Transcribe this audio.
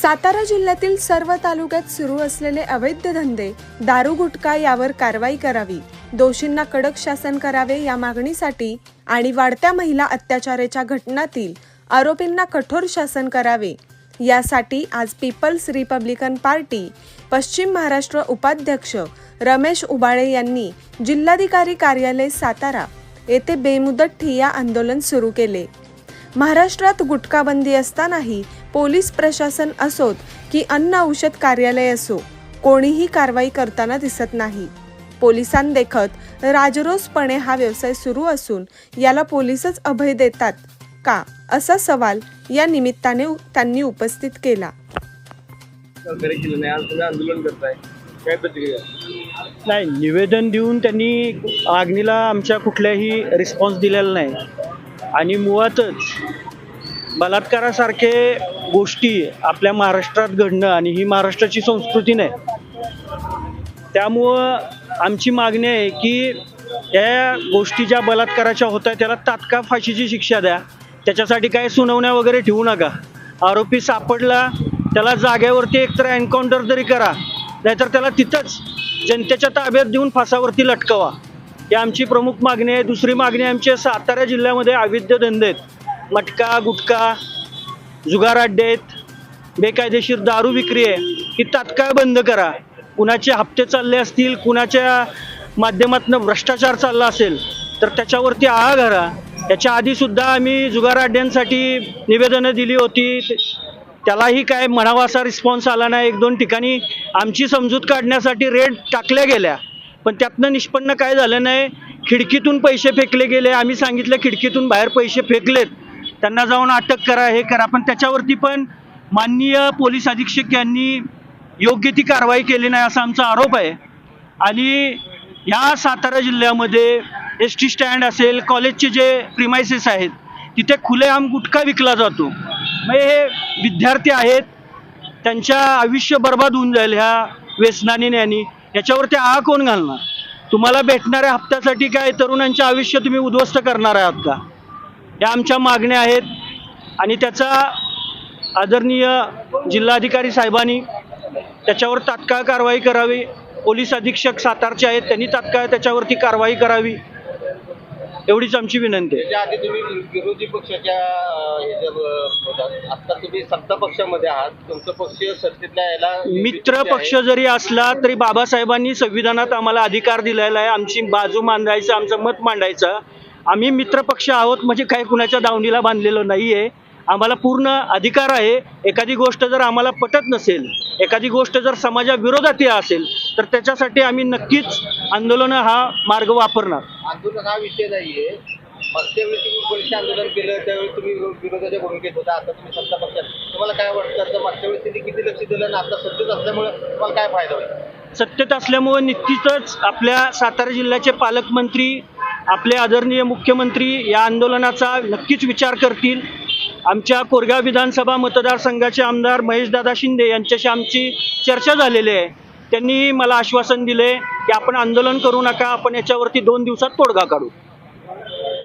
सातारा जिल्ह्यातील सर्व तालुक्यात सुरू असलेले अवैध धंदे दारू गुटखा यावर कारवाई करावी. दोषींना कडक शासन करावे या मागणीसाठी आणि वाढत्या महिला अत्याचाराच्या घटनातील आरोपींना कठोर शासन करावे. यासाठी आज पीपल्स रिपब्लिकन पार्टी पश्चिम महाराष्ट्र उपाध्यक्ष रमेश उबाळे यांनी जिल्हाधिकारी कार्यालय सातारा येथे बेमुदत ठिय्या आंदोलन सुरू केले. महाराष्ट्रात गुटखाबंदी असतानाही पोलीस प्रशासन असोत की अन्न औषध कार्यालय असो कोणीही कारवाई करताना दिसत नाही. पोलिसांदेखत राजरोसपणे हा व्यवसाय सुरू असून याला पोलीसच अभय देतात का असा सवाल या निमित्ताने त्यांनी उपस्थित केला. नाही. निवेदन देऊन त्यांनी आग्नीला आमच्या कुठल्याही रिस्पॉन्स दिलेला नाही. आणि मुळातच बलात्कारासारखे गोष्टी आपल्या महाराष्ट्रात घडणं आणि ही महाराष्ट्राची संस्कृती नाही. त्यामुळं आमची मागणी आहे की या गोष्टी ज्या बलात्काराच्या होत आहेत त्याला तात्काळ फाशीची शिक्षा द्या. त्याच्यासाठी काय सुनावण्या वगैरे ठेवू नका. आरोपी सापडला त्याला जागेवरती एकतर एन्काउंटर जरी करा नाहीतर त्याला तिथंच जनतेच्या ताब्यात देऊन फासावरती लटकवा. ही आमची प्रमुख मागणी आहे. दुसरी मागणी आमची सातारा जिल्ह्यामध्ये अवैध धंदे आहेत. मटका गुटखा जुगार अड्डे आहेत बेकायदेशीर दारू विक्री आहे ही तात्काळ बंद करा. कुणाचे हप्ते चालले असतील कुणाच्या माध्यमातून भ्रष्टाचार चालला असेल तर त्याच्यावरती आळा घाला. याच्या आधीसुद्धा आम्ही जुगार अड्ड्यांसाठी निवेदनं दिली होती. त्यालाही काय म्हणावा असा रिस्पॉन्स आला नाही. एक दोन ठिकाणी आमची समजूत काढण्यासाठी रेड टाकल्या गेल्या. पण त्यातनं निष्पन्न काय झालं नाही? खिडकीतून पैसे फेकले गेले. आम्ही सांगितलं खिडकीतून बाहेर पैसे फेकलेत. त्यांना जाऊन अटक करा हे करा. पण त्याच्यावरती पण माननीय पोलीस अधीक्षक यांनी योग्य ती कारवाई केली नाही असा आमचा आरोप आहे. आणि या सातारा जिल्ह्यामध्ये एस टी स्टँड असेल कॉलेजचे जे प्रिमायसेस आहेत तिथे खुलेआम गुटखा विकला जातो. मग हे विद्यार्थी आहेत त्यांच्या आयुष्य बर्बाद होऊन जाईल ह्या व्यसनाने आणि याच्यावरती आ कोण घालणार? तुम्हाला भेटणाऱ्या हप्त्यासाठी काय तरुणांचे आयुष्य तुम्ही उद्ध्वस्त करणार आहात का? या आमच्या मागण्या आहेत. आणि त्याचा आदरणीय जिल्हाधिकारी साहेबांनी त्याच्यावर तात्काळ कारवाई करावी. पोलीस अधीक्षक सातारचे आहेत त्यांनी तात्काळ त्याच्यावरती कारवाई करावी एवढीच आमची विनंती आहे. त्याच्या आधी तुम्ही विरोधी पक्षाच्या आता तुम्ही सत्ता पक्षामध्ये आहात. तुमचं पक्ष सत्तेतल्या याला मित्र पक्ष जरी असला तरी बाबासाहेबांनी संविधानात आम्हाला अधिकार दिलेला आहे. आमची बाजू मांडायचं आमचं मत मांडायचं. आम्ही मित्र पक्ष आहोत म्हणजे काही कुणाच्या दावणीला बांधलेलं नाही आहे आम्हाला पूर्ण अधिकार आहे. एखादी गोष्ट जर आम्हाला पटत नसेल एखादी गोष्ट जर समाजाविरोधात असेल तर त्याच्यासाठी आम्ही नक्कीच आंदोलन हा मार्ग वापरणार. आंदोलन हा विषय नाहीये. मागच्या वेळी तुम्ही पोलीस आंदोलन केलं त्यावेळी तुम्ही विरो- विरोधाच्या भूमिकेत होता आता तुम्ही सत्ता पक्षात. तुम्हाला काय वाटतं तर मागच्या वेळी त्यांनी किती लक्ष दिलं आणि आता सत्तेत असल्यामुळे तुम्हाला काय फायदा होईल? सत्तेत असल्यामुळे निश्चितच आपल्या सातारा जिल्ह्याचे पालकमंत्री आपले आदरणीय मुख्यमंत्री या आंदोलनाचा नक्कीच विचार करतील. आमच्या कोरगाव विधानसभा मतदारसंघाचे आमदार महेशदादा शिंदे यांच्याशी आमची चर्चा झालेली आहे. त्यांनी मला आश्वासन दिले की आपण आंदोलन करू नका आपण याच्यावरती दोन दिवसात तोडगा काढू.